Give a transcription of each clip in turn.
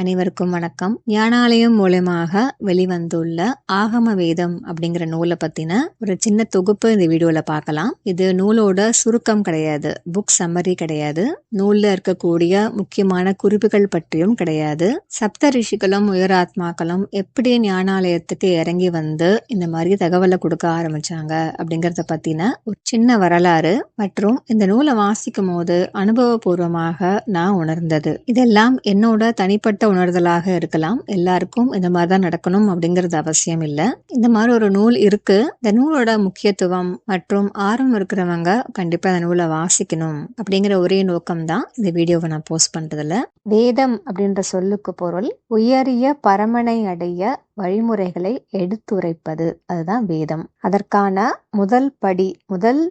அனைவருக்கும் வணக்கம். ஞானாலயம் மூலமாக வெளிவந்துள்ள ஆகம வேதம் அப்படிங்கிற நூலை பற்றின ஒரு சின்ன தொகுப்பு இந்த வீடியோவில் பார்க்கலாம். இது நூலோட சுருக்கம் கிடையாது. புக் சம்மரி கிடையாது. நூலில் இருக்கக்கூடிய முக்கியமான குறிப்புகள் பற்றியும் கிடையாது. சப்த ரிஷிகளும் உயராத்மாக்களும் எப்படி ஞானாலயத்துக்கு இறங்கி வந்து இந்த மாதிரி தகவலை கொடுக்க ஆரம்பிச்சாங்க அப்படிங்கிறத பற்றின ஒரு சின்ன வரலாறு மற்றும் இந்த நூலை வாசிக்கும் போது அனுபவபூர்வமாக நான் உணர்ந்தது. இதெல்லாம் என்னோட தனிப்பட்ட உணர்தலாக இருக்கலாம். எல்லாருக்கும் இந்த மாதிரி தான் நடக்கணும் அப்படிங்கிறது அவசியம் இல்லை. இந்த மாதிரி ஒரு நூல் இருக்கு. இந்த நூலோட முக்கியத்துவம் மற்றும் ஆர்வம் இருக்கிறவங்க கண்டிப்பா இந்த நூலை வாசிக்கணும் அப்படிங்கிற ஒரே நோக்கம் தான் இந்த வீடியோவை நான் போஸ்ட் பண்றதுல. வேதம் அப்படின்ற சொல்லுக்கு பொருள் உயரிய பரமனை அடைய வழிமுறைகளை எடுத்துரைப்பது. அதுதான் வேதம். அதற்கான முதல் படி முதல்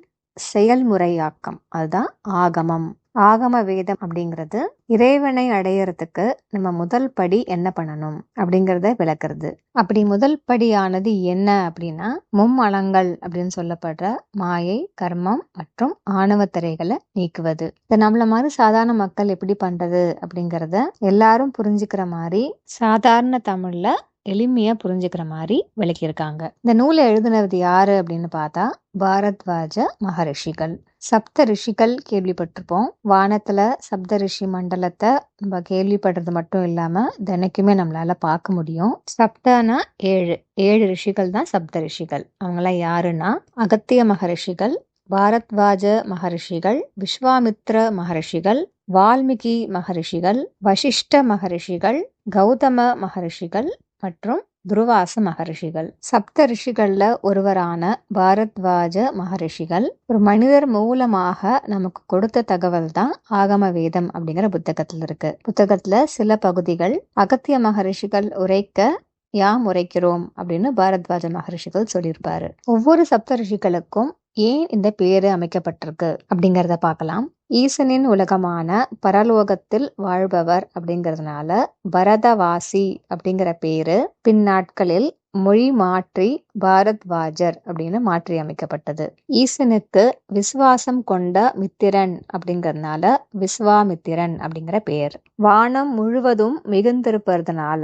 செயல்முறையாக்கம். அதுதான் ஆகமம். ஆகம வேதம் அப்படிங்கிறது இறைவனை அடையறதுக்கு நம்ம முதல் படி என்ன பண்ணணும் அப்படிங்கிறத விளக்குறது. அப்படி முதல் படியானது என்ன அப்படின்னா மும்மலங்கள் அப்படின்னு சொல்லப்படுற மாயை கர்மம் மற்றும் ஆணவத்திரைகளை நீக்குவது. இதை நம்மள மாதிரி சாதாரண மக்கள் எப்படி பண்றது அப்படிங்கிறத எல்லாரும் புரிஞ்சுக்கிற மாதிரி சாதாரண தமிழ்ல எளிமையா புரிஞ்சுக்கிற மாதிரி விளக்கியிருக்காங்க. இந்த நூலை எழுதுனது யாரு அப்படின்னு பார்த்தா பாரத்வாஜ மகரிஷிகள். சப்த ரிஷிகள் கேள்விப்பட்டிருப்போம். வானத்தில் சப்த ரிஷி மண்டலத்தை நம்ம கேள்விப்படுறது மட்டும் இல்லாமல் தினைக்குமே நம்மளால் பார்க்க முடியும். சப்தனா ஏழு ஏழு ரிஷிகள் தான் சப்த ரிஷிகள். அவங்களாம் யாருன்னா அகத்திய மகரிஷிகள் பாரத்வாஜ மகரிஷிகள் விஸ்வாமித்ர மகரிஷிகள் வால்மீகி மகரிஷிகள் வசிஷ்ட மகரிஷிகள் கௌதம மகரிஷிகள் மற்றும் துருவாச மகரிஷிகள். சப்த ரிஷிகளில் ஒருவரான பாரத்வாஜ மகரிஷிகள். ஒரு மனிதர் மூலமாக நமக்கு கொடுத்த தகவல் தான் ஆகம வேதம் அப்படிங்கிற புத்தகத்தில் இருக்கு. புத்தகத்துல சில பகுதிகள் அகத்திய மகரிஷிகள் உரைக்க யாம் உரைக்கிறோம் அப்படின்னு பாரத்வாஜ மகரிஷிகள் சொல்லியிருப்பாரு. ஒவ்வொரு சப்த ரிஷிகளுக்கும் ஏன் இந்த பேரு அமைக்கப்பட்டிருக்கு அப்படிங்கிறத பார்க்கலாம். ஈசனின் உலகமான பரலோகத்தில் வாழ்பவர் அப்படிங்கிறதுனால பரதவாசி அப்படிங்கிற பேரு. பின்னாட்களில் மொழி மாற்றி பாரத்வாஜர் அப்படின்னு மாற்றி அமைக்கப்பட்டது. ஈசனுக்கு விசுவாசம் கொண்ட மித்திரன் அப்படிங்கறதுனால விஸ்வாமித்திரன் அப்படிங்கிற பெயர் வானம் முழுவதும் மிகுந்திருப்பதுனால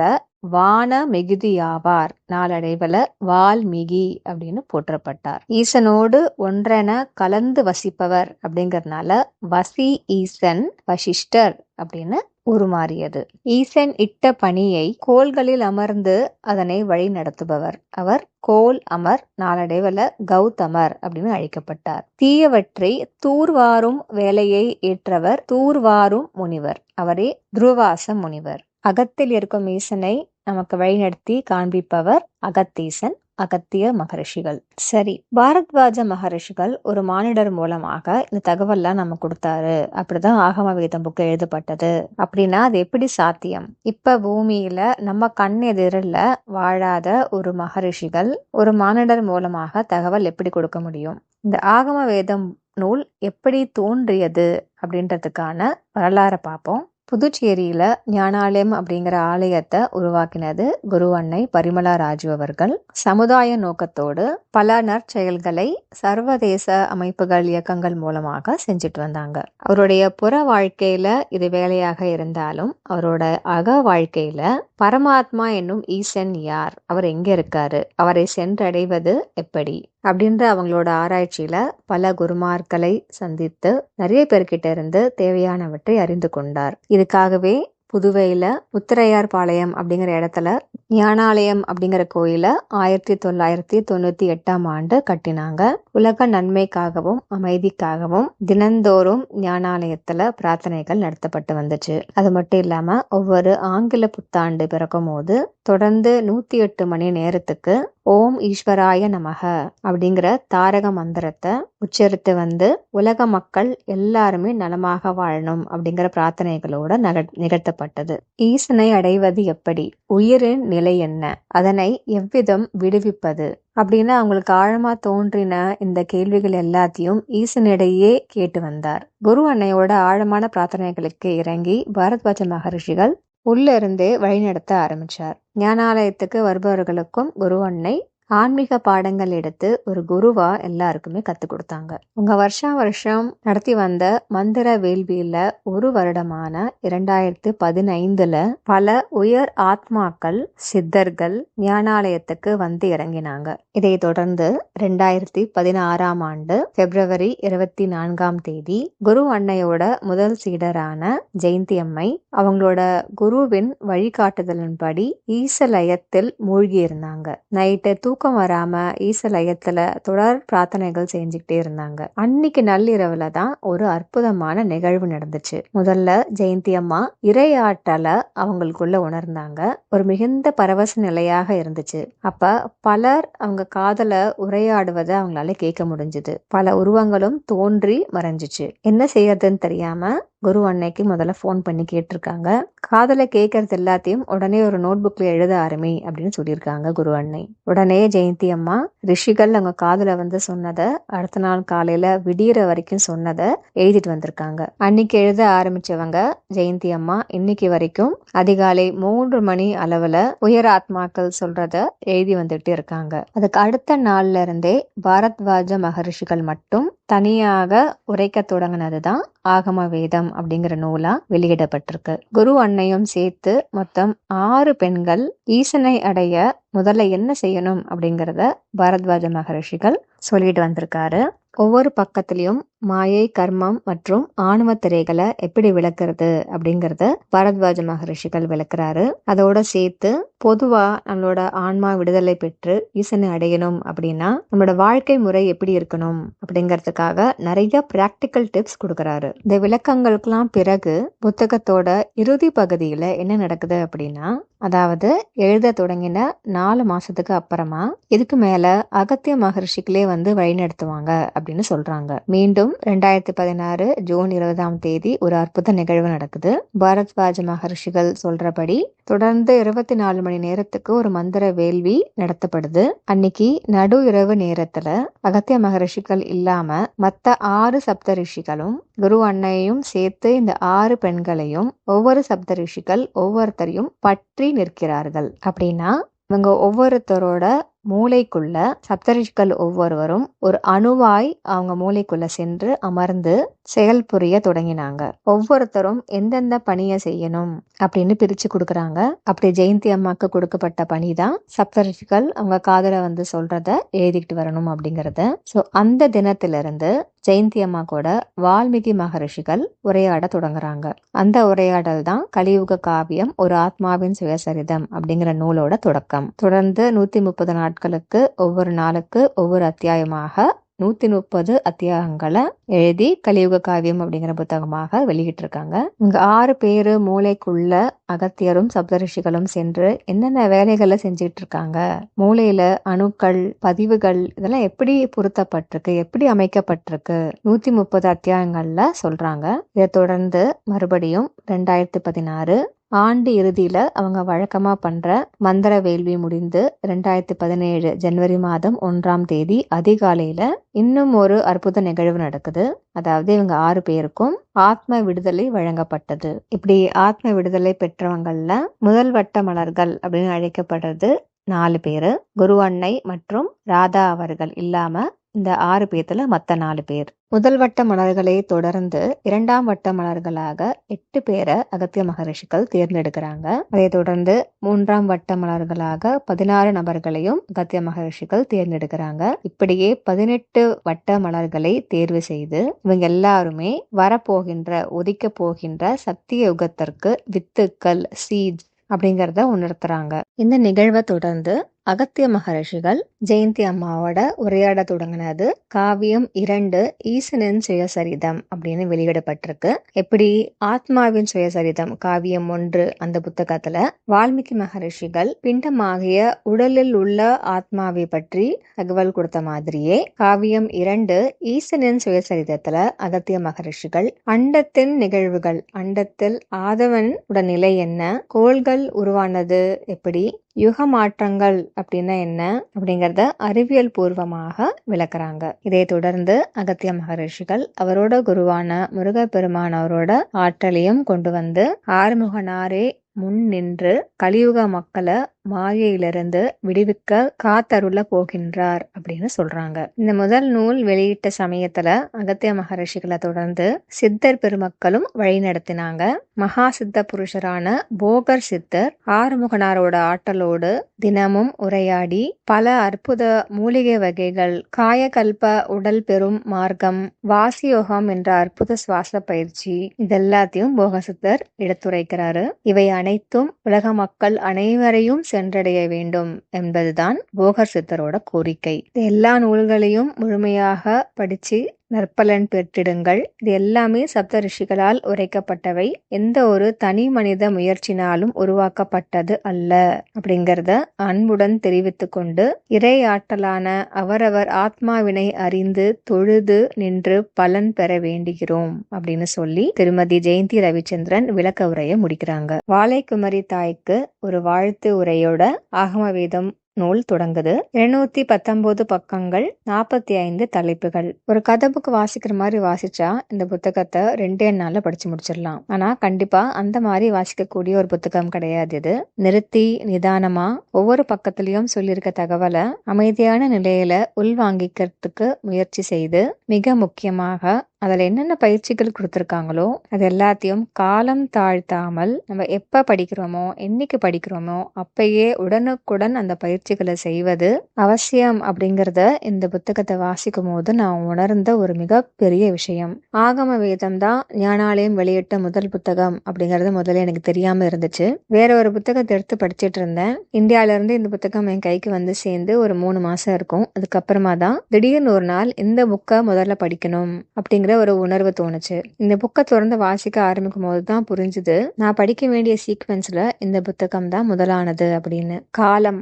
வான மிகுதியாவார். நாளடைவுல வால்மிகி அப்படின்னு போற்றப்பட்டார். ஈசனோடு ஒன்றென கலந்து வசிப்பவர் அப்படிங்கறதுனால வசி ஈசன் வசிஷ்டர் அப்படின்னு உருமாறியது. ஈசன் இட்ட பணியை கோள்களில் அமர்ந்து அதனை வழி நடத்துபவர். அவர் கோல் அமர் நாளடைவுல கௌதமர் அப்படின்னு அழைக்கப்பட்டார். தீயவற்றை தூர்வாரும் வேலையை ஏற்றவர் தூர்வாரும் முனிவர். அவரே துருவாச முனிவர். அகத்தில் இருக்கும் ஈசனை நமக்கு வழிநடத்தி காண்பிப்பவர் அகத்தீசன். அகத்திய மகரிஷிகள். சரி பாரத்வாஜ மகரிஷிகள் ஒரு மானிடர் மூலமாக இந்த தகவல்லாம் நம்ம கொடுத்தாரு. அப்படிதான் ஆகம வேதம் புக்கு எழுதப்பட்டது. அப்படின்னா அது எப்படி சாத்தியம்? இப்ப பூமியில நம்ம கண் எதிரில் வாழாத ஒரு மகரிஷிகள் ஒரு மானிடர் மூலமாக தகவல் எப்படி கொடுக்க முடியும்? இந்த ஆகம வேதம் நூல் எப்படி தோன்றியது அப்படின்றதுக்கான வரலாறை பார்ப்போம். புதுச்சேரியில் ஞானாலயம் அப்படிங்கிற ஆலயத்தை உருவாக்கினது குரு அன்னை பரிமலா ராஜு அவர்கள். சமுதாய நோக்கத்தோடு பல நற்செயல்களை சர்வதேச அமைப்புகள் இயக்கங்கள் மூலமாக செஞ்சுட்டு வந்தாங்க. அவருடைய புற வாழ்க்கையில இது வேலையாக இருந்தாலும் அவரோட அக வாழ்க்கையில பரமாத்மா என்னும் ஈசன் யார்? அவர் எங்க இருக்காரு? அவரை சென்றடைவது எப்படி? அப்படின்ற அவங்களோட ஆராய்ச்சியில் பல குருமார்களை சந்தித்து நிறைய பேர்கிட்ட இருந்து தேவையானவற்றை அறிந்து கொண்டார். இதுக்காகவே புதுவையில் உத்திரையார் பாளையம் அப்படிங்கிற இடத்துல ஞானாலயம் அப்படிங்கிற கோயில ஆயிரத்தி தொள்ளாயிரத்தி தொண்ணூத்தி எட்டாம் ஆண்டு கட்டினாங்க. உலக நன்மைக்காகவும் அமைதிக்காகவும் தினந்தோறும் ஞானாலயத்துல பிரார்த்தனைகள் நடத்தப்பட்டு வந்துச்சு. அது மட்டும் இல்லாம ஒவ்வொரு ஆங்கில புத்தாண்டு பிறக்கும் போது தொடர்ந்து நூத்தி எட்டு மணி நேரத்துக்கு ஓம் ஈஸ்வராய நமக அப்படிங்கிற தாரக மந்திரத்தை உச்சரித்து வந்து உலக மக்கள் எல்லாருமே நலமாக வாழணும் அப்படிங்கிற பிரார்த்தனைகளோட நக நிகழ்த்தப்பட்டது. ஈசனை அடைவது எப்படி? உயிரின் நிலை என்ன? அதனை எவ்விதம் விடுவிப்பது? அப்படின்னு அவங்களுக்கு ஆழமா தோன்றின இந்த கேள்விகள் எல்லாத்தையும் ஈசனிடையே கேட்டு வந்தார். குரு அன்னையோட ஆழமான பிரார்த்தனைகளுக்கு இறங்கி பாரத்வாஜ மகரிஷிகள் உள்ளிருந்தே வழிநடத்த ஆரம்பிச்சார். ஞானாலயத்துக்கு வருபவர்களுக்கும் குருவன்னை ஆன்மீக பாடங்கள் எடுத்து ஒரு குருவா எல்லாருக்குமே கத்துக் கொடுத்தாங்க. உங்க வருஷா வருஷம் நடத்தி வந்த மந்திர வேள்வியில ஒரு வருடமான இரண்டாயிரத்து பதினைந்துல பல உயர் ஆத்மாக்கள் சித்தர்கள் ஞானாலயத்துக்கு வந்து இறங்கினாங்க. இதை தொடர்ந்து ரெண்டாயிரத்தி பதினாறாம் ஆண்டு பிப்ரவரி இருபத்தி நான்காம் தேதி குரு அன்னையோட முதல் சீடரான ஜெயந்தி அம்மை அவங்களோட குருவின் வழிகாட்டுதலின்படி ஈசலயத்தில் மூழ்கி இருந்தாங்க நைட்டு தூக்கம் வராம ஈசலயத்துல தொடர் பிரார்த்தனைகள் செஞ்சுக்கிட்டே இருந்தாங்க. அன்னைக்கு நள்ளிரவுல தான் ஒரு அற்புதமான நிகழ்வு நடந்துச்சு. முதல்ல ஜெயந்தி அம்மா இறையாற்றலை அவங்களுக்குள்ள உணர்ந்தாங்க. ஒரு மிகுந்த பரவச நிலையாக இருந்துச்சு. அப்ப பலர் அவங்க காதல உரையாடுவதை அவங்களால கேட்க முடிஞ்சது. பல உருவங்களும் தோன்றி மறைஞ்சிச்சு. என்ன செய்யறதுன்னு தெரியாம குரு அன்னைக்கு முதல்ல ஃபோன் பண்ணி கேட்டிருக்காங்க. காதலை கேட்கறது எல்லாத்தையும் உடனே ஒரு நோட் புக்ல எழுத ஆரம்பி அப்படின்னு சொல்லியிருக்காங்க குரு அன்னை. உடனே ஜெயந்தி அம்மா ரிஷிகள் அவங்க காதில் வந்து சொன்னதை அடுத்த நாள் காலையில விடியற வரைக்கும் சொன்னதை எழுதிட்டு வந்திருக்காங்க. அன்னைக்கு எழுத ஆரம்பிச்சவங்க ஜெயந்தி அம்மா இன்னைக்கு வரைக்கும் அதிகாலை மூன்று மணி அளவுல உயர் ஆத்மாக்கள் சொல்றத எழுதி வந்துட்டு இருக்காங்க. அதுக்கு அடுத்த நாள்ல இருந்தே பாரத்வாஜ மகரிஷிகள் மட்டும் தனியாக உரைக்க தொடங்கினது தான் ஆகம வேதம் அப்படிங்கிற நூலா வெளியிடப்பட்டிருக்கு. குரு அன்னையும் சேர்த்து மொத்தம் ஆறு பெண்கள் ஈசனை அடைய முதல்ல என்ன செய்யணும் அப்படிங்கிறத பாரத்வாஜ மகரிஷிகள் சொல்லிட்டு வந்திருக்காரு. ஒவ்வொரு பக்கத்திலையும் மாயை கர்மம் மற்றும் ஆணவ திரைகளை எப்படி விளக்குறது அப்படிங்கறத பரத்வாஜ மகரிஷிகள் விளக்குறாரு. அதோட சேர்த்து பொதுவா நம்மளோட ஆன்மா விடுதலை பெற்று ஈசனை அடையணும் அப்படின்னா நம்மளோட வாழ்க்கை முறை எப்படி இருக்கணும் அப்படிங்கறதுக்காக நிறைய பிராக்டிக்கல் டிப்ஸ் கொடுக்கறாரு. இந்த விளக்கங்களுக்கெல்லாம் பிறகு புத்தகத்தோட இறுதி பகுதியில என்ன நடக்குது அப்படின்னா அதாவது எழுத தொடங்கின நாலு மாசத்துக்கு அப்புறமா இதுக்கு மேல அகத்திய மகரிஷிகளே வந்து வழிநடத்துவாங்க அப்படின்னு சொல்றாங்க. மீண்டும் ரெண்டாயிரத்தி பதினாறு ஜூன் இருபதாம் தேதி ஒரு அற்புத நிகழ்வு நடக்குது. பாரத்வாஜ மகர்ஷிகள் சொல்றபடி தொடர்ந்து இருபத்தி நாலு மணி நேரத்துக்கு ஒரு மந்திர வேள்வி நடத்தப்படுது. அன்னைக்கு நடு இரவு நேரத்துல அகத்திய மகரிஷிகள் இல்லாம மத்த ஆறு சப்த ரிஷிகளும் குரு அன்னையையும் சேர்த்து இந்த ஆறு பெண்களையும் ஒவ்வொரு சப்த ரிஷிகள் ஒவ்வொருத்தரையும் பற்றி நிற்கிறார்கள். அப்படின்னா இவங்க ஒவ்வொருத்தரோட மூளைக்குள்ள சப்தரிஷிகள் ஒவ்வொருவரும் ஒரு அணுவாய் அவங்க மூளைக்குள்ள சென்று அமர்ந்து செயல் புரிய தொடங்கினாங்க. ஒவ்வொருத்தரும் எந்தெந்த பணியை செய்யணும் அப்படின்னு பிரிச்சு கொடுக்குறாங்க. அப்படி ஜெயந்தி அம்மாக்கு கொடுக்கப்பட்ட பணி தான் சப்தரிஷிகள் அவங்க காதல வந்து சொல்றத எழுதிக்கிட்டு வரணும் அப்படிங்கறத. சோ அந்த தினத்திலிருந்து ஜெயந்தி அம்மா கூட வால்மீகி மகரிஷிகள் உரையாட தொடங்குறாங்க. அந்த உரையாடல் தான் கலியுக காவியம் ஒரு ஆத்மாவின் சுயசரிதம் அப்படிங்கிற நூலோட தொடக்கம். தொடர்ந்து நூத்தி முப்பது நாட்களுக்கு ஒவ்வொரு நாளுக்கு ஒவ்வொரு அத்தியாயமாக நூத்தி முப்பது அத்தியாயங்களை எழுதி கலியுக காவியம் அப்படிங்கிற புத்தகமாக வெளியிட்டு இருக்காங்க இங்க ஆறு பேரு மூளைக்குள்ள அகத்தியரும் சப்தரிஷிகளும் சென்று என்னென்ன வேலைகளை செஞ்சுட்டு இருக்காங்க மூளையில அணுக்கள் பதிவுகள் இதெல்லாம் எப்படி பொருத்தப்பட்டிருக்கு? எப்படி அமைக்கப்பட்டிருக்கு? நூத்தி முப்பது அத்தியாயங்கள்ல சொல்றாங்க. இதை தொடர்ந்து மறுபடியும் ரெண்டாயிரத்தி பதினாறு ஆண்டு இறுதியில் அவங்க வழக்கமாக பண்ணுற மந்திர வேள்வி முடிந்து ரெண்டாயிரத்தி பதினேழு ஜனவரி மாதம் ஒன்றாம் தேதி அதிகாலையில் இன்னும் ஒரு அற்புத நிகழ்வு நடக்குது. அதாவது இவங்க ஆறு பேருக்கும் ஆத்ம விடுதலை வழங்கப்பட்டது. இப்படி ஆத்ம விடுதலை பெற்றவங்களில் முதல் வட்ட மலர்கள் அப்படின்னு அழைக்கப்படுறது நாலு பேர். குரு அன்னை மற்றும் ராதா அவர்கள். இல்லாம இந்த ஆறு பேர்த்துல மற்ற நாலு பேர். முதல் வட்ட மலர்களை தொடர்ந்து இரண்டாம் வட்ட மலர்களாக எட்டு பேரை அகத்திய மகரிஷிகள் தேர்ந்தெடுக்கிறாங்க. அதை தொடர்ந்து மூன்றாம் வட்ட மலர்களாக பதினாறு நபர்களையும் அகத்திய மகரிஷிகள் தேர்ந்தெடுக்கிறாங்க. இப்படியே பதினெட்டு வட்ட மலர்களை தேர்வு செய்து இவங்க எல்லாருமே வரப்போகின்ற ஒதிக்க போகின்ற சத்திய யுகத்திற்கு வித்துக்கள் சீட் அப்படிங்கறத உணர்த்துறாங்க. இந்த நிகழ்வை தொடர்ந்து அகத்திய மகரிஷிகள் ஜெயந்தி அம்மாவோட உரையாட தொடங்கினது காவியம் இரண்டு ஈசனின் சுயசரிதம் அப்படின்னு வெளியிடப்பட்டிருக்கு. எப்படி ஆத்மாவின் சுயசரிதம் காவியம் ஒன்று அந்த புத்தகத்துல வால்மீகி மகரிஷிகள் பிண்டமாகிய உடலில் உள்ள ஆத்மாவை பற்றி தகவல் கொடுத்த மாதிரியே காவியம் இரண்டு ஈசனின் சுயசரிதத்துல அகத்திய மகரிஷிகள் அண்டத்தின் நிகழ்வுகள் அண்டத்தில் ஆதவன் நிலை என்ன கோள்கள் உருவானது எப்படி யுக மாற்றங்கள் அப்படின்னா என்ன? அப்படிங்கிறத அறிவியல் பூர்வமாக விளக்குறாங்க. இதை தொடர்ந்து அகத்திய மகரிஷிகள் அவரோட குருவான முருகப்பெருமான் அவரோட ஆற்றலையும் கொண்டு வந்து ஆறுமுகனாரே முன் நின்று கலியுக மக்களை மாயையிலிருந்து விடுவிக்க காத்தருள போகின்றார் அப்படின்னு சொல்றாங்க. இந்த முதல் நூல் வெளியிட்ட சமயத்துல அகத்திய மகரிஷிகளை தொடர்ந்து சித்தர் பெருமக்களும் வழி நடத்தினாங்க. மகா சித்த புருஷரான போகர் சித்தர் ஆறுமுகனாரோட ஆற்றலோடு தினமும் உரையாடி பல அற்புத மூலிகை வகைகள் காயகல்ப உடல் பெறும் மார்க்கம் வாசியோகம் என்ற அற்புத சுவாச பயிற்சி இதெல்லாத்தையும் போகசித்தர் எடுத்துரைக்கிறாரு. இவை அனைத்தும் உலக மக்கள் அனைவரையும் சென்றடைய வேண்டும் என்பதுதான் போகர் சித்தரோட கோரிக்கை. இது எல்லா நூல்களையும் முழுமையாக படிச்சு நற்பலன் பெற்றிடுங்கள். இது எல்லாமே சப்த ரிஷிகளால் உரைக்கப்பட்டவை. எந்த ஒரு தனி மனித முயற்சினாலும் உருவாக்கப்பட்டது அல்ல. அப்படிங்கிறத அன்புடன் தெரிவித்து கொண்டு இறை ஆற்றலான அவரவர் ஆத்மாவினை அறிந்து தொழுது நின்று பலன் பெற வேண்டுகிறோம் அப்படின்னு சொல்லி திருமதி ஜெயந்தி ரவிச்சந்திரன் விளக்க உரையை முடிக்கிறாங்க. வாழைக்குமரி தாய்க்கு ஒரு வாழ்த்து உரையோட ஆகம வேதம் நூல் தொடங்குது. எழுநூத்தி பத்தொன்பது பக்கங்கள் நாற்பத்தி ஐந்து தலைப்புகள். ஒரு கதை புக் வாசிக்கிற மாதிரி வாசிச்சா இந்த புத்தகத்தை ரெண்டே நாள்ல படிச்சு முடிச்சிடலாம். ஆனா கண்டிப்பா அந்த மாதிரி வாசிக்கக்கூடிய ஒரு புத்தகம் கிடையாது இது. நிறுத்தி நிதானமா ஒவ்வொரு பக்கத்திலையும் சொல்லியிருக்க தகவலை அமைதியான நிலையில உள்வாங்கிக்கிறதுக்கு முயற்சி செய்து மிக முக்கியமாக அதில் என்னென்ன பயிற்சிகள் கொடுத்துருக்காங்களோ அது எல்லாத்தையும் காலம் தாழ்த்தாமல் நம்ம எப்போ படிக்கிறோமோ என்னைக்கு படிக்கிறோமோ அப்பயே உடனுக்குடன் அந்த பயிற்சிகளை செய்வது அவசியம் அப்படிங்கிறத இந்த புத்தகத்தை வாசிக்கும் போது நான் உணர்ந்த ஒரு மிகப்பெரிய விஷயம். ஆகம வேதம் தான் ஞானாலயம் வெளியிட்ட முதல் புத்தகம் அப்படிங்கிறது முதல்ல எனக்கு தெரியாம இருந்துச்சு. வேற ஒரு புத்தகத்தை எடுத்து படிச்சுட்டு இருந்தேன். இந்தியால இருந்து இந்த புத்தகம் என் கைக்கு வந்து சேர்ந்து ஒரு மூணு மாசம் இருக்கும். அதுக்கப்புறமா தான் திடீர்னு ஒரு நாள் இந்த புக்கை முதல்ல படிக்கணும் அப்படிங்கிற ஒரு உணர்வு தோணுச்சு. இந்த புக்கை தொடர்ந்து வாசிக்க ஆரம்பிக்கும் போது தான் புரிஞ்சுது. நான் படிக்க வேண்டிய சீக்வன்ஸ்ல இந்த புத்தகம் தான் முதலானது அப்படின்னு. காலம்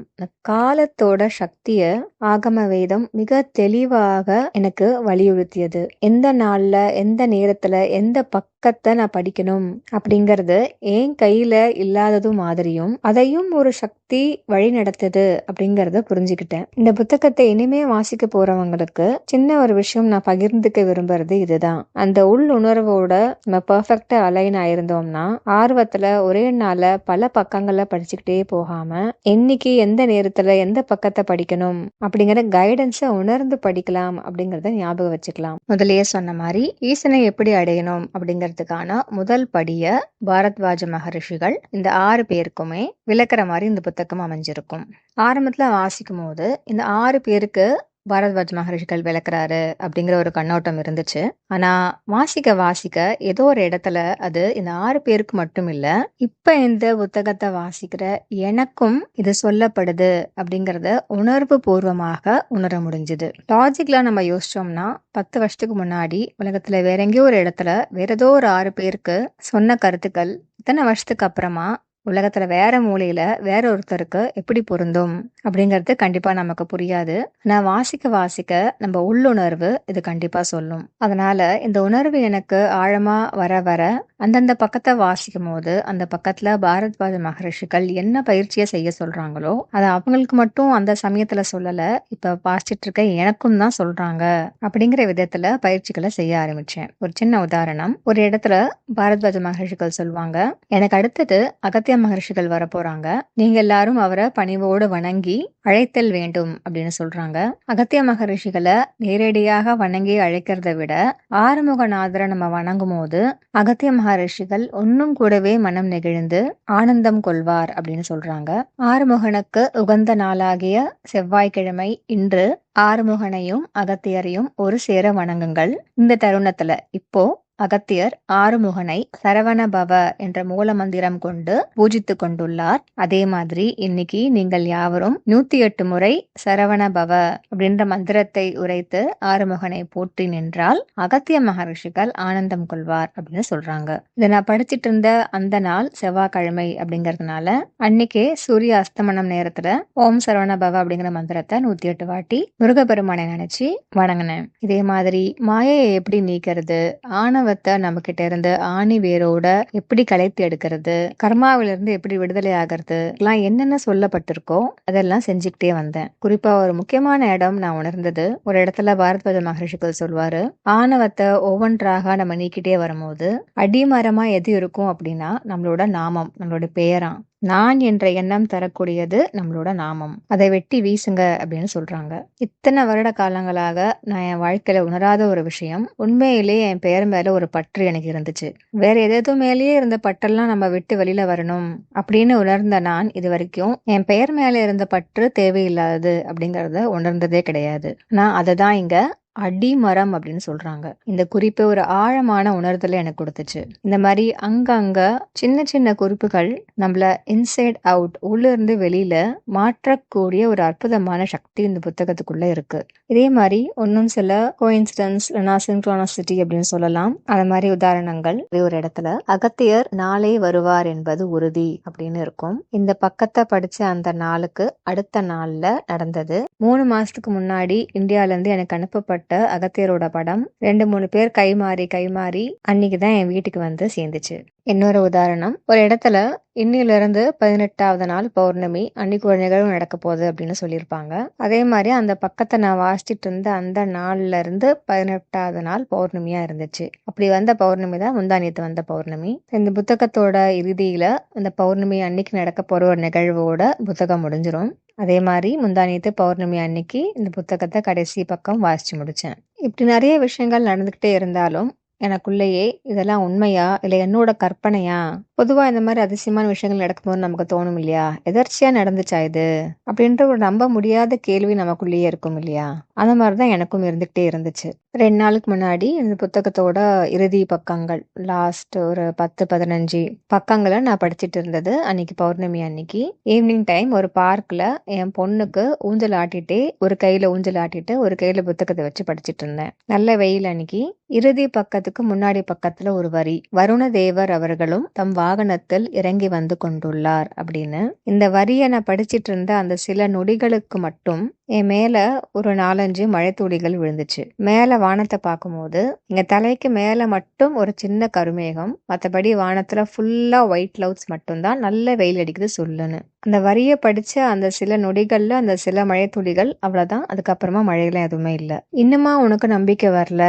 காலத்தோட சக்திய ஆகம வேதம் மிக தெளிவாக எனக்கு வலியுறுத்தியது. எந்த நாள்ல எந்த நேரத்துல எந்த பக்கத்தை நான் படிக்கணும் அப்படிங்கிறது என் கையில இல்லாததும் மாதிரியும் அதையும் ஒரு சக்தி வழி நடத்துது அப்படிங்கறத புரிஞ்சுக்கிட்டேன். இந்த புத்தகத்தை இனிமே வாசிக்க போறவங்களுக்கு சின்ன ஒரு விஷயம் நான் பகிர்ந்துக்க விரும்புறது இதுதான். அந்த உள் உணர்வோட நம்ம பர்ஃபெக்டா அலைன் ஆயிருந்தோம்னா ஆர்வத்துல ஒரே நாள பல பக்கங்களை படிச்சுக்கிட்டே போகாம என்னைக்கு எந்த நேரத்துல எந்த பக்கத்தை படிக்கணும் அப்படிங்கிற கைடன்ஸை உணர்ந்து படிக்கலாம் அப்படிங்கறத ஞாபகம் வச்சுக்கலாம். முதலையே சொன்ன மாதிரி ஈசனை எப்படி அடையணும் செய்யறதுக்கான முதல் படிய பாரத்வாஜ மகரிஷிகள் இந்த ஆறு பேருக்குமே விளக்குற மாதிரி இந்த புத்தகம் அமைஞ்சிருக்கும். ஆரம்பத்துல வாசிக்கும் போது இந்த ஆறு பேருக்கு பாரத்வாஜ் மகரிஷிகள் விளக்குறாரு அப்படிங்கிற ஒரு கண்ணோட்டம் இருந்துச்சு. ஆனா வாசிக்க வாசிக்க ஏதோ ஒரு இடத்துல அது இந்த ஆறு பேருக்கு மட்டும் இல்ல இப்ப இந்த புத்தகத்தை வாசிக்கிற எனக்கும் இது சொல்லப்படுது அப்படிங்கறத உணர்வு பூர்வமாக உணர முடிஞ்சுது. லாஜிக்லாம் நம்ம யோசிச்சோம்னா பத்து வருஷத்துக்கு முன்னாடி உலகத்துல வேற எங்கேயோ ஒரு இடத்துல வேற ஏதோ ஒரு ஆறு பேருக்கு சொன்ன கருத்துக்கள் இத்தனை வருஷத்துக்கு அப்புறமா உலகத்துல வேற மூலையில வேற ஒருத்தருக்கு எப்படி பொருந்தும் அப்படிங்கிறது கண்டிப்பா நமக்கு புரியாது. நான் வாசிக்க வாசிக்க நம்ம உள்ளுணர்வு இது கண்டிப்பா சொல்லும். அதனால இந்த உணர்வு எனக்கு ஆழமா வர வர அந்தந்த பக்கத்தை வாசிக்கும் போது அந்த பக்கத்துல பாரத்வாஜ மகரிஷிகள் என்ன பயிற்சியை செய்ய சொல்றாங்களோ அதை அவங்களுக்கு மட்டும் அந்த சமயத்துல சொல்லல இப்ப வாசிச்சிட்டு இருக்க எனக்கும் தான் சொல்றாங்க அப்படிங்கிற விதத்துல பயிற்சிகளை செய்ய ஆரம்பிச்சேன். ஒரு சின்ன உதாரணம் ஒரு இடத்துல பாரத்வாஜ மகரிஷிகள் சொல்லுவாங்க எனக்கு அடுத்தது அகத்திய மகரிஷிகள் வர போறாங்க நீங்க எல்லாரும் அவரை பணிவோடு வணங்கி அழைத்தல் வேண்டும் அப்படின்னு சொல்றாங்க. அகத்திய மகரிஷிகளை நேரடியாக வணங்கி அழைக்கிறத விட ஆறுமுகநாதரை நம்ம வணங்கும் போது அகத்திய மகரிஷிகள் ஒன்னும் கூடவே மனம் நெகிழ்ந்து ஆனந்தம் கொள்வார் அப்படின்னு சொல்றாங்க. ஆறுமுகனுக்கு உகந்த நாளாகிய செவ்வாய்க்கிழமை இன்று ஆறுமுகனையும் அகத்தியரையும் ஒரு சேர வணங்குங்கள். இந்த தருணத்துல இப்போ அகத்தியர் ஆறுமுகனை சரவண பவ என்ற மூல மந்திரம் கொண்டு பூஜித்துக் கொண்டுள்ளார். அதே மாதிரி இன்னைக்கு நீங்கள் யாவரும் நூத்தி எட்டு முறை சரவண பவ அப்படின்ற மந்திரத்தை உரைத்து ஆறுமுகனை போற்றி நின்றால் அகத்திய மகரிஷிகள் ஆனந்தம் கொள்வார் அப்படின்னு சொல்றாங்க. இதை நான் படிச்சிட்டு இருந்த அந்த நாள் செவ்வாய்க்கிழமை அப்படிங்கறதுனால அன்னைக்கே சூரிய அஸ்தமனம் நேரத்துல ஓம் சரவண பவ அப்படிங்கிற மந்திரத்தை நூத்தி எட்டு வாட்டி முருகபெருமானை நினைச்சு வணங்கினேன். இதே மாதிரி மாயையை எப்படி நீக்கிறது ஆணவ ஆணவத்தை நம்ம கிட்ட இருந்து ஆணி வேரோட எப்படி கலைத்து எடுக்கிறது கர்மாவில இருந்து எப்படி விடுதலை ஆகிறது எல்லாம் என்னென்ன சொல்லப்பட்டிருக்கோ அதெல்லாம் செஞ்சுக்கிட்டே வந்தேன். குறிப்பா ஒரு முக்கியமான இடம் நான் உணர்ந்தது ஒரு இடத்துல பாரத்வாஜ மகரிஷிகள் சொல்வாரு ஆணவத்தை ஒவ்வொன்றாக நம்ம நீக்கிட்டே வரும்போது அடிமரமா எது இருக்கும் அப்படின்னா நம்மளோட நாமம் நம்மளோட பெயரா நான் என்ற எண்ணம் தரக்கூடியது நம்மளோட நாமம். அதை வெட்டி வீசுங்க அப்படின்னு சொல்றாங்க. இத்தனை வருட காலங்களாக நான் என் வாழ்க்கையில உணராத ஒரு விஷயம் உண்மையிலேயே என் பெயர் மேல ஒரு பற்று எனக்கு இருந்துச்சு. வேற எதோ மேலேயே இருந்த பற்றெல்லாம் நம்ம விட்டு வெளியில வரணும் அப்படின்னு உணர்ந்த நான் இது வரைக்கும் என் பெயர் மேல இருந்த பற்று தேவையில்லாதது அப்படிங்கறத உணர்ந்ததே கிடையாது. நான் அதை தான் இங்க அடிமரம் அப்படின்னு சொல்றாங்க. இந்த குறிப்பு ஒரு ஆழமான உணர்தலை எனக்கு கொடுத்துச்சு. இந்த மாதிரி அங்கங்க சின்ன சின்ன குறிப்புகள் நம்மள இன்சைட் அவுட் உள்ள இருந்து வெளியில மாற்றக்கூடிய ஒரு அற்புதமான சக்தி இந்த புத்தகத்துக்குள்ள இருக்கு. இதே மாதிரி ஒன்னும் சில கோயின்சிடன்ஸ் இல்லைனா சின்க்ரோனாசிட்டி அப்படின்னு சொல்லலாம். அந்த மாதிரி உதாரணங்கள். ஒரே ஒரு இடத்துல அகத்தியர் நாளே வருவார் என்பது உறுதி அப்படின்னு இருக்கும். இந்த பக்கத்தை படிச்ச அந்த நாளுக்கு அடுத்த நாள்ல நடந்தது. மூணு மாசத்துக்கு முன்னாடி இந்தியால இருந்து எனக்கு அனுப்பப்பட்ட அகத்தியரோட படம் ரெண்டு மூணு பேர் கை மாறி கை மாறி அன்னைக்கு தான் என் வீட்டுக்கு வந்து சேர்ந்துச்சு. இன்னொரு உதாரணம் ஒரு இடத்துல இன்னில இருந்து பதினெட்டாவது நாள் பௌர்ணமி அன்னைக்கு ஒரு நிகழ்வு நடக்க போகுது அப்படின்னு சொல்லியிருப்பாங்க. அதே மாதிரி அந்த பக்கத்தை நான் வாசிச்சிட்டு இருந்த அந்த நாள்ல இருந்து பதினெட்டாவது நாள் பௌர்ணமியா இருந்துச்சு. அப்படி வந்த பௌர்ணமி தான் முந்தானியத்து வந்த பௌர்ணமி. இந்த புத்தகத்தோட இறுதியில அந்த பௌர்ணமி அன்னைக்கு நடக்க போற ஒரு நிகழ்வோட புத்தகம் முடிஞ்சிரும். அதே மாதிரி முந்தானியத்து பௌர்ணமி அன்னைக்கு இந்த புத்தகத்தை கடைசி பக்கம் வாசிச்சு முடித்தேன் இப்படி நிறைய விஷயங்கள் நடந்துக்கிட்டே இருந்தாலும் எனக்குள்ளேயே இதெல்லாம் உண்மையா இல்லை என்னோட கற்பனையா? பொதுவா இந்த மாதிரி அதிசயமான விஷயங்கள் நடக்கும்போது நமக்கு தோணும் இல்லையா? எதர்ச்சியா நடந்துச்சா இது? அப்படின்ற ஒரு நம்ப முடியாத கேள்வி நமக்குள்ளேயே இருக்கும் இல்லையா? அந்த மாதிரி தான் எனக்கும் இருந்துகிட்டே இருந்துச்சு. ரெண்டு நாளுக்கு முன்னாடி இந்த புத்தகத்தோட இறுதி பக்கங்கள் லாஸ்ட் ஒரு பத்து பதினஞ்சு பக்கங்களை நான் படிச்சிட்டு இருந்தது அன்னைக்கு பௌர்ணமி அன்னைக்கு. ஈவினிங் டைம் ஒரு பார்க்கில் என் பொண்ணுக்கு ஊஞ்சல் ஆட்டிட்டே ஒரு கையில் ஊஞ்சல் ஆட்டிட்டு ஒரு கையில் புத்தகத்தை வச்சு படிச்சுட்டு இருந்தேன். நல்ல வெயில் அன்னைக்கு. இறுதி பக்கத்துக்கு முன்னாடி பக்கத்தில் ஒரு வரி வருணதேவர் அவர்களும் தம் வாகனத்தில் இறங்கி வந்து கொண்டுள்ளார் அப்படின்னு. இந்த வரியை நான் படிச்சிட்டு இருந்த அந்த சில நொடிகளுக்கு மட்டும் என் மேலே ஒரு நாலஞ்சு மழை துளிகள் விழுந்துச்சு. மேலே வானத்தை பார்க்கும்போது எங்கள் தலைக்கு மேலே மட்டும் ஒரு சின்ன கருமேகம் மற்றபடி வானத்தில் ஃபுல்லாக ஒயிட் கிளவுட்ஸ் மட்டும்தான். நல்ல வெயில் அடிக்குது சொல்லுன்னு. அந்த வரியை படிச்ச அந்த சில நொடிகள்ல அந்த சில மழை துளிகள் அவ்வளவுதான். அதுக்கப்புறமா மழையெல்லாம் எதுவுமே இல்லை. இன்னுமா உனக்கு நம்பிக்கை வரல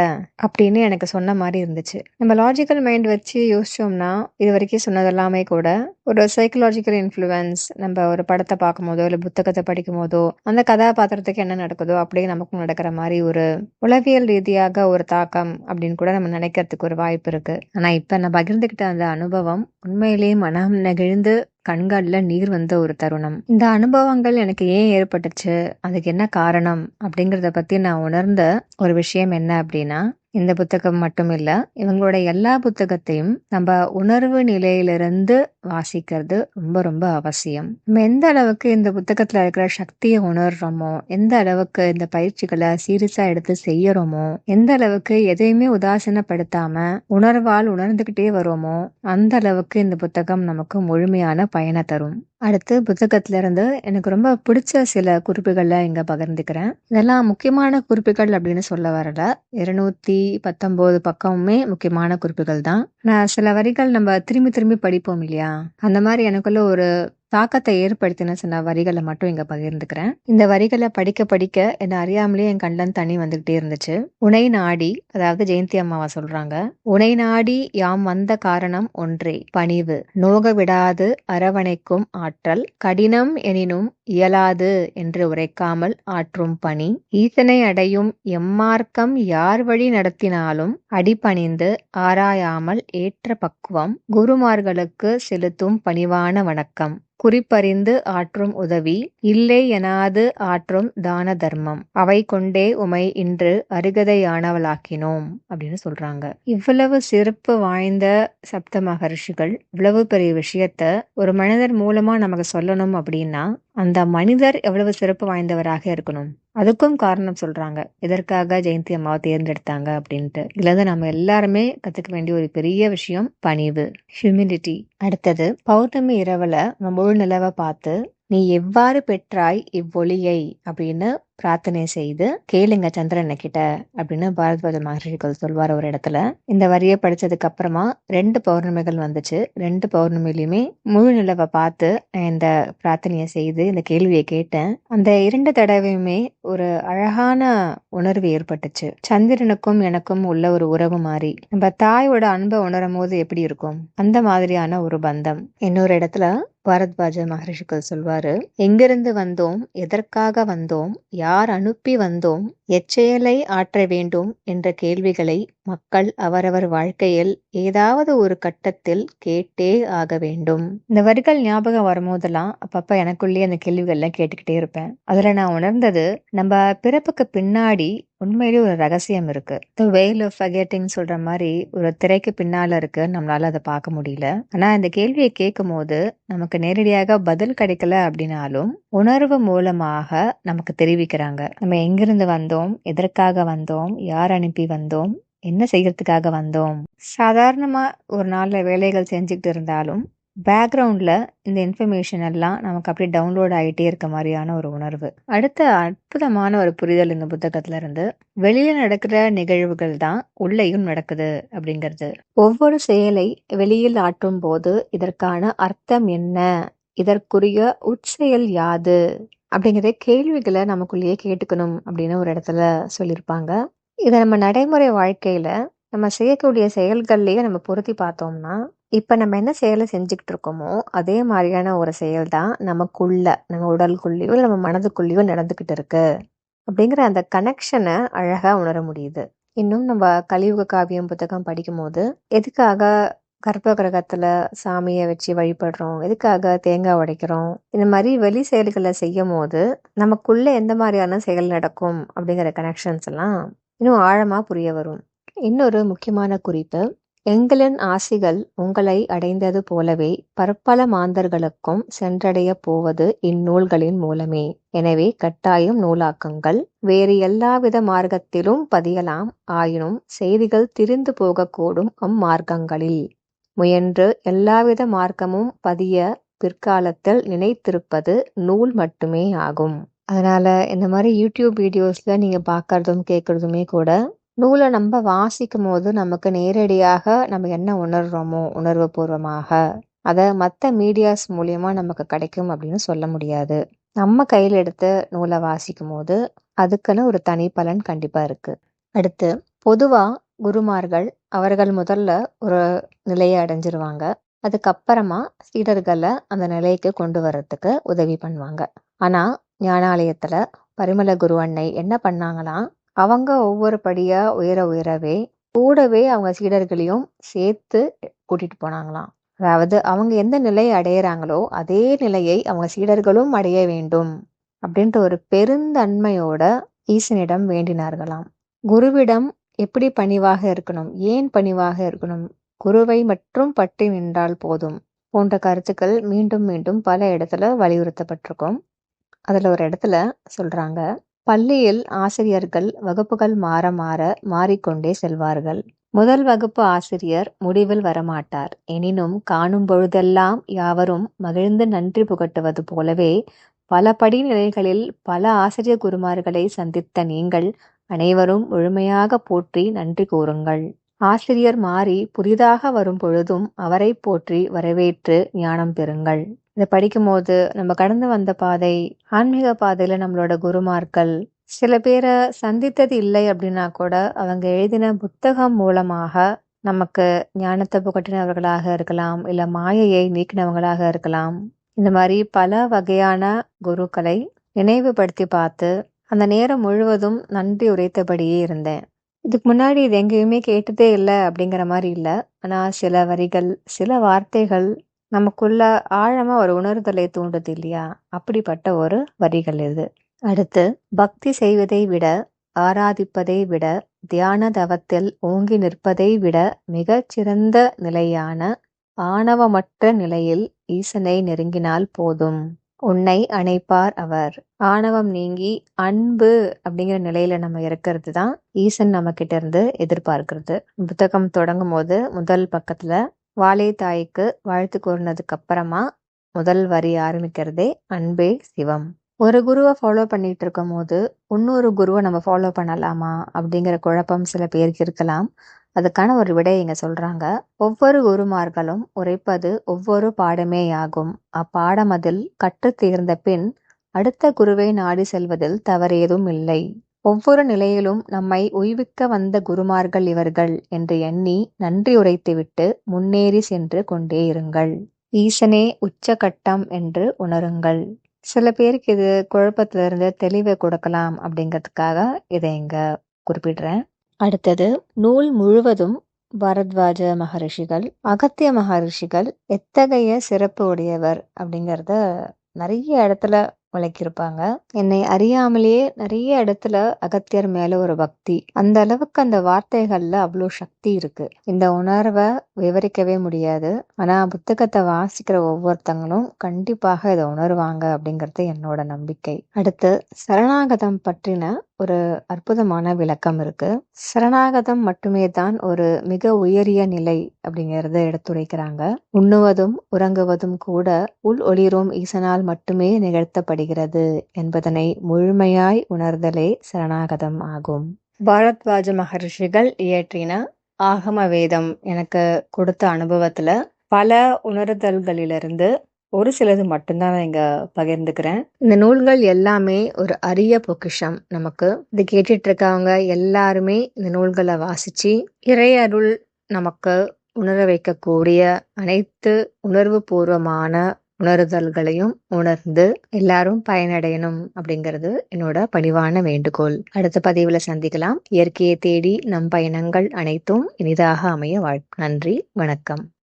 அப்படின்னு எனக்கு சொன்ன மாதிரி இருந்துச்சு. நம்ம லாஜிக்கல் மைண்ட் வச்சு யோசிச்சோம்னா இது வரைக்கும் சொன்னதெல்லாமே கூட ஒரு சைக்கலாஜிக்கல் இன்ஃப்ளூயன்ஸ் நம்ம ஒரு படத்தை பார்க்கும் போதோ இல்லை புத்தகத்தை படிக்கும் போதோ அந்த கதாபாத்திரத்துக்கு என்ன நடக்குதோ அப்படியே நமக்கும் நடக்கிற மாதிரி ஒரு உளவியல் ரீதியாக ஒரு தாக்கம் அப்படின்னு கூட நம்ம நினைக்கிறதுக்கு ஒரு வாய்ப்பு இருக்கு. ஆனா இப்ப நான் பகிர்ந்துகிட்ட அந்த அனுபவம் உண்மையிலேயே மனம் நெகிழ்ந்து கண்கள்ல நீர் வந்த ஒரு தருணம். இந்த அனுபவங்கள் எனக்கு ஏன் ஏற்பட்டுச்சு? அதுக்கு என்ன காரணம்? அப்படிங்கிறத பற்றி நான் உணர்ந்த ஒரு விஷயம் என்ன அப்படின்னா இந்த புத்தகம் மட்டும் இல்லை இவங்களோட எல்லா புத்தகத்தையும் நம்ம உணர்வு நிலையிலிருந்து வாசிக்கிறது ரொம்ப ரொம்ப அவசியம். நம்ம எந்த அளவுக்கு இந்த புத்தகத்துல இருக்கிற சக்தியை உணர்றோமோ எந்த அளவுக்கு இந்த பயிற்சிகளை சீரியஸா எடுத்து செய்யறோமோ எந்த அளவுக்கு எதையுமே உதாசீனப்படுத்தாம உணர்வால் உணர்ந்துகிட்டே வரோமோ அந்த அளவுக்கு இந்த புத்தகம் நமக்கு முழுமையான பயனை தரும். அடுத்து புத்தகத்துல இருந்து எனக்கு ரொம்ப பிடிச்ச சில குறிப்புகள்ல இங்க பகிர்ந்துக்கிறேன். இதெல்லாம் முக்கியமான குறிப்புகள் அப்படின்னு சொல்ல வரல. இருநூத்தி பத்தொன்பது பக்கமுமே முக்கியமான குறிப்புகள் தான். நான் சில வரிகள் நம்ம திரும்பி திரும்பி படிப்போம் இல்லையா? அந்த மாதிரி எனக்குள்ள ஒரு தாக்கத்தை ஏற்படுத்தின சில வரிகளை மட்டும் இங்க பகிர்ந்துக்கிறேன். இந்த வரிகளை படிக்க படிக்க என்ன அறியாமலே என் கண்டன் தண்ணி வந்துகிட்டே இருந்துச்சு. உனை நாடி அதாவது ஜெயந்தி அம்மாவா சொல்றாங்க உனை நாடி யாம் வந்த காரணம் ஒன்றே பணிவு. நோக விடாது அரவணைக்கும் ஆற்றல். கடினம் எனினும் இயலாது என்று உரைக்காமல் ஆற்றும் பணி. ஈசனை அடையும் எம்மார்க்கம் யார் வழி நடத்தினாலும் அடிபணிந்து ஆராயாமல் ஏற்ற பக்குவம். குருமார்களுக்கு செலுத்தும் பணிவான வணக்கம். குறிப்பறிந்து ஆற்றும் உதவி. இல்லை எனாது ஆற்றும் தான தர்மம். அவை கொண்டே உமை இன்று அருகதையானவளாக்கினோம் அப்படின்னு சொல்றாங்க. இவ்வளவு சிறப்பு வாய்ந்த சப்த மகர்ஷிகள் இவ்வளவு பெரிய விஷயத்த ஒரு மனிதர் மூலமா நமக்கு சொல்லணும் அப்படின்னா அந்த மனிதர் எவ்வளவு சிறப்பு வாய்ந்தவராக இருக்கணும்? அதுக்கும் காரணம் சொல்றாங்க. இதற்காக ஜெயந்தி அம்மாவை தேர்ந்தெடுத்தாங்க அப்படின்ட்டு. இதுல இருந்து நம்ம எல்லாருமே கத்துக்க வேண்டிய ஒரு பெரிய விஷயம் பணிவு. ஹியூமிலிட்டி அடுத்தது பௌர்ணமி இரவுல நம்ம முழு நிலவை பார்த்து நீ எவ்வாறு பெற்றாய் இவ்வொழியை அப்படின்னு பிரார்த்தனை செய்து கேளுங்க சந்திரனை கிட்ட அப்படின்னு பாரத்வாஜ மகர்ஷிகள் சொல்வார் ஒரு இடத்துல. இந்த வரியை படிச்சதுக்கு அப்புறமா ரெண்டு பௌர்ணமிகள் வந்துச்சு. ரெண்டு பௌர்ணமிலையுமே முழு நிலவை பார்த்து நான் இந்த பிரார்த்தனையை செய்து இந்த கேள்வியை கேட்டேன். அந்த இரண்டு தடவையுமே ஒரு அழகான உணர்வு ஏற்பட்டுச்சு. சந்திரனுக்கும் எனக்கும் உள்ள ஒரு உறவு மாதிரி நம்ம தாயோட அன்பை உணரும் போது எப்படி இருக்கும்? அந்த மாதிரியான ஒரு பந்தம். இன்னொரு இடத்துல பாரத்வாஜ மகரிஷிகள் சொல்வாரு எங்கிருந்து வந்தோம்? எதற்காக வந்தோம்? யார் யார் அனுப்பி வந்தோம்? எச்செயலை ஆற்ற வேண்டும் என்ற கேள்விகளை மக்கள் அவரவர் வாழ்க்கையில் ஏதாவது ஒரு கட்டத்தில் கேட்டே ஆக வேண்டும். இந்த வரிகள் ஞாபகம் வரும்போதெல்லாம் அப்பப்ப எனக்குள்ளேயே அந்த கேள்விகள்லாம் கேட்டுக்கிட்டே இருப்பேன். அதுல நான் உணர்ந்தது நம்ம பிறப்புக்கு பின்னாடி உண்மையிலேயே ஒரு ரகசியம் இருக்கு. த வெயில் ஆஃப் ஃபகெட்டிங் சொல்ற மாதிரி ஒரு திரைக்கு பின்னால இருக்கு. நம்மளால அதை பார்க்க முடியல. ஆனா இந்த கேள்வியை கேட்கும் போது நமக்கு நேரடியாக பதில் கிடைக்கல அப்படின்னாலும் உணர்வு மூலமாக நமக்கு தெரிவிக்கிறாங்க. நம்ம எங்கிருந்து வந்தோம்? எதற்காக வந்தோம்? யார் அனுப்பி வந்தோம்? என்ன செய்யறதுக்காக வந்தோம்? சாதாரணமா ஒரு நாள்ல வேலைகள் செஞ்சுக்கிட்டு இருந்தாலும் பேக்ரவுண்டில் இந்த இன்ஃபர்மேஷன் எல்லாம் நமக்கு அப்படியே டவுன்லோட் ஆகிட்டே இருக்க மாதிரியான ஒரு உணர்வு. அடுத்த அற்புதமான ஒரு புரிதல் இந்த புத்தகத்துல இருந்து வெளியில நடக்கிற நிகழ்வுகள் தான் உள்ளேயும் நடக்குது அப்படிங்கிறது. ஒவ்வொரு செயலை வெளியில் ஆற்றும் போது இதற்கான அர்த்தம் என்ன? இதற்குரிய உட்செயல் யாது? அப்படிங்கிற கேள்விகளை நமக்குள்ளேயே கேட்டுக்கணும் அப்படின்னு ஒரு இடத்துல சொல்லியிருப்பாங்க. இதை நம்ம நடைமுறை வாழ்க்கையில நம்ம செய்யக்கூடிய செயல்கள்லேயே நம்ம பொருத்தி பார்த்தோம்னா இப்போ நம்ம என்ன செயலை செஞ்சுக்கிட்டு இருக்கோமோ அதே மாதிரியான ஒரு செயல் தான் நமக்குள்ள நம்ம உடலுக்குள்ளேயோ நம்ம மனதுக்குள்ளேயோ நடந்துக்கிட்டு இருக்கு அப்படிங்கிற அந்த கனெக்ஷனை அழகா உணர முடியுது. இன்னும் நம்ம கலியுக காவியம் புத்தகம் படிக்கும்போது எதுக்காக கர்ப்ப கிரகத்துல சாமியை வச்சு வழிபடுறோம் எதுக்காக தேங்காய் உடைக்கிறோம் இந்த மாதிரி வெளி செயல்களை செய்யும் போது நமக்குள்ள எந்த மாதிரியான செயல் நடக்கும் அப்படிங்கிற கனெக்ஷன்ஸ் எல்லாம் இன்னும் ஆழமா புரிய வரும். இன்னொரு முக்கியமான குறிப்பு எங்களின் ஆசிகள் உங்களை அடைந்தது போலவே பற்பல மாந்தர்களுக்கும் சென்றடையப் போவது இந்நூல்களின் மூலமே. எனவே கட்டாயம் நூலாக்கங்கள் வேறு எல்லாவித மார்க்கத்திலும் பதியலாம். ஆயினும் செய்திகள் திரிந்து போகக்கூடும் அம்மார்க்கங்களில். முயன்று எல்லாவித மார்க்கமும் பதிய பிற்காலத்தில் நினைத்திருப்பது நூல் மட்டுமே ஆகும். அதனால இந்த மாதிரி யூடியூப் வீடியோஸ்ல நீங்க பார்க்கறதும் கேட்கறதுமே கூட நூலை நம்ம வாசிக்கும் போது நமக்கு நேரடியாக நம்ம என்ன உணர்றோமோ உணர்வு பூர்வமாக அதை மற்ற மீடியாஸ் மூலியமா நமக்கு கிடைக்கும் அப்படின்னு சொல்ல முடியாது. நம்ம கையில் எடுத்து நூலை வாசிக்கும் போது அதுக்குன்னு ஒரு தனி பலன் கண்டிப்பா இருக்கு. அடுத்து பொதுவா குருமார்கள் அவர்கள் முதல்ல ஒரு நிலையை அடைஞ்சிருவாங்க. அதுக்கப்புறமா சீடர்களை அந்த நிலைக்கு கொண்டு வர்றதுக்கு உதவி பண்ணுவாங்க. ஆனா ஞானாலயத்துல பரிமள குரு அன்னை என்ன பண்ணாங்களாம் அவங்க ஒவ்வொரு படியா உயர உயரவே கூடவே அவங்க சீடர்களையும் சேர்த்து கூட்டிட்டு போனாங்களாம். அதாவது அவங்க எந்த நிலையை அடையிறாங்களோ அதே நிலையை அவங்க சீடர்களும் அடைய வேண்டும் அப்படின்ற ஒரு பெருந்தன்மையோட ஈசனிடம் வேண்டினார்களாம். குருவிடம் எப்படி பணிவாக இருக்கணும் ஏன் பணிவாக இருக்கணும் குருவை மட்டும் பற்றி நின்றால் போதும் போன்ற கருத்துக்கள் மீண்டும் மீண்டும் பல இடத்துல வலியுறுத்தப்பட்டிருக்கும். அதில் ஒரு இடத்துல சொல்கிறாங்க பள்ளியில் ஆசிரியர்கள் வகுப்புகள் மாற மாற மாறிக்கொண்டே செல்வார்கள். முதல் வகுப்பு ஆசிரியர் முடிவில் வரமாட்டார். எனினும் காணும் பொழுதெல்லாம் யாவரும் மகிழ்ந்து நன்றி புகட்டுவது போலவே பல படிநிலைகளில் பல ஆசிரியர் குருமார்களை சந்தித்த நீங்கள் அனைவரும் முழுமையாக போற்றி நன்றி கூறுங்கள். ஆசிரியர் மாறி புதிதாக வரும் பொழுதும் அவரை போற்றி வரவேற்று ஞானம் பெறுங்கள். இதை படிக்கும்போது நம்ம கடந்து வந்த பாதை ஆன்மீக பாதையில நம்மளோட குருமார்கள் சில பேரை சந்தித்தது இல்லை அப்படின்னா கூட அவங்க எழுதின புத்தகம் மூலமாக நமக்கு ஞானத்தை புகட்டினவர்களாக இருக்கலாம் இல்ல மாயையை நீக்கினவங்களாக இருக்கலாம். இந்த மாதிரி பல வகையான குருக்களை நினைவுபடுத்தி பார்த்து அந்த நேரம் முழுவதும் நன்றி உரைத்தபடியே இருந்தேன். இதுக்கு முன்னாடி இது எங்கேயுமே கேட்டதே இல்லை அப்படிங்கிற மாதிரி இல்லை. ஆனால் சில வரிகள் சில வார்த்தைகள் நமக்குள்ள ஆழமா ஒரு உணர்தலை தூண்டுது இல்லையா? அப்படிப்பட்ட ஒரு வரிகள் இது. அடுத்து பக்தி செய்வதை விட ஆராதிப்பதை விட தியான தவத்தில் ஓங்கி நிற்பதை விட மிகச்சிறந்த நிலையான ஆணவமற்ற நிலையில் ஈசனை நெருங்கினால் போதும். உன்னை அணைப்பார் அவர். ஆணவம் நீங்கி அன்பு அப்படிங்கிற நிலையில நம்ம இருக்கிறது தான் ஈசன் நம்ம கிட்ட இருந்து எதிர்பார்க்கிறது. புத்தகம் தொடங்கும் போது முதல் பக்கத்துல வாழை தாய்க்கு வாழ்த்து கூறினதுக்கு அப்புறமா முதல் வரி ஆரம்பிக்கிறதே அன்பே சிவம். ஒரு குருவை ஃபாலோ பண்ணிட்டு இருக்கும்போது இன்னொரு குருவை நம்ம ஃபாலோ பண்ணலாமா அப்படிங்கிற குழப்பம் சில பேருக்கு இருக்கலாம். அதுக்கான ஒரு விடை இங்க சொல்றாங்க. ஒவ்வொரு குருமார்களும் உரைப்பது ஒவ்வொரு பாடமேயாகும் அப்பாடம் அதில் கற்றுத் தேர்ந்த பின் அடுத்த குருவை நாடி செல்வதில் தவறேதும் இல்லை. ஒவ்வொரு நிலையிலும் நம்மை உய்விக்க வந்த குருமார்கள் இவர்கள் என்று எண்ணி நன்றி உரைத்துவிட்டு முன்னேறி சென்று கொண்டே இருங்கள். ஈசனே உச்சகட்டம் என்று உணருங்கள். சில பேருக்கு இது குழப்பத்திலிருந்து தெளிவை கொடுக்கலாம் அப்படிங்கிறதுக்காக இதை இங்க குறிப்பிடுறேன். அடுத்தது நூல் முழுவதும் பரத்வாஜ மகரிஷிகள் அகத்திய மகரிஷிகள் எத்தகைய சிறப்பு உடையவர் அப்படிங்கிறத நிறைய இடத்துல விளக்கியிருப்பாங்க என்னை அறியாமலேயே நிறைய இடத்துல அகத்தியர் மேல ஒரு பக்தி. அந்த அளவுக்கு அந்த வார்த்தைகள்ல அவ்வளோ சக்தி இருக்கு. இந்த உணர்வை விவரிக்கவே முடியாது. ஆனா புத்தகத்தை வாசிக்கிற ஒவ்வொருத்தங்களும் கண்டிப்பாக இதை உணர்வாங்க அப்படிங்கிறது என்னோட நம்பிக்கை. அடுத்து சரணாகதம் பற்றின ஒரு அற்புதமான விளக்கம் இருக்கு. சரணாகதம் மட்டுமே தான் ஒரு மிக உயரிய நிலை அப்படிங்கறத எடுத்துரைக்கிறாங்க. உண்ணுவதும் உறங்குவதும் கூட உள் ஒளிரும் ஈசனால் மட்டுமே நிகழ்த்தப்படுகிறது என்பதனை முழுமையாய் உணர்தலே சரணாகதம் ஆகும். பாரத்வாஜ மகரிஷிகள் இயற்றின ஆகம வேதம் எனக்கு கொடுத்த அனுபவத்துல பல உணர்தல்களிலிருந்து ஒரு சிலது மட்டும்தான் நான் இங்க பகிர்ந்துக்கிறேன். இந்த நூல்கள் எல்லாமே ஒரு அரிய பொக்கிஷம் நமக்கு. இது கேட்டுட்டு இருக்கவங்க எல்லாருமே இந்த நூல்களை வாசிச்சு இறை அருள் நமக்கு உணர வைக்கக்கூடிய அனைத்து உணர்வு பூர்வமான உணர்தல்களையும் உணர்ந்து எல்லாரும் பயனடையணும் அப்படிங்கிறது என்னோட பணிவான வேண்டுகோள். அடுத்த பதிவுல சந்திக்கலாம். இயற்கையை தேடி நம் பயணங்கள் அனைத்தும் இனிதாக அமைய வாழ் நன்றி வணக்கம்.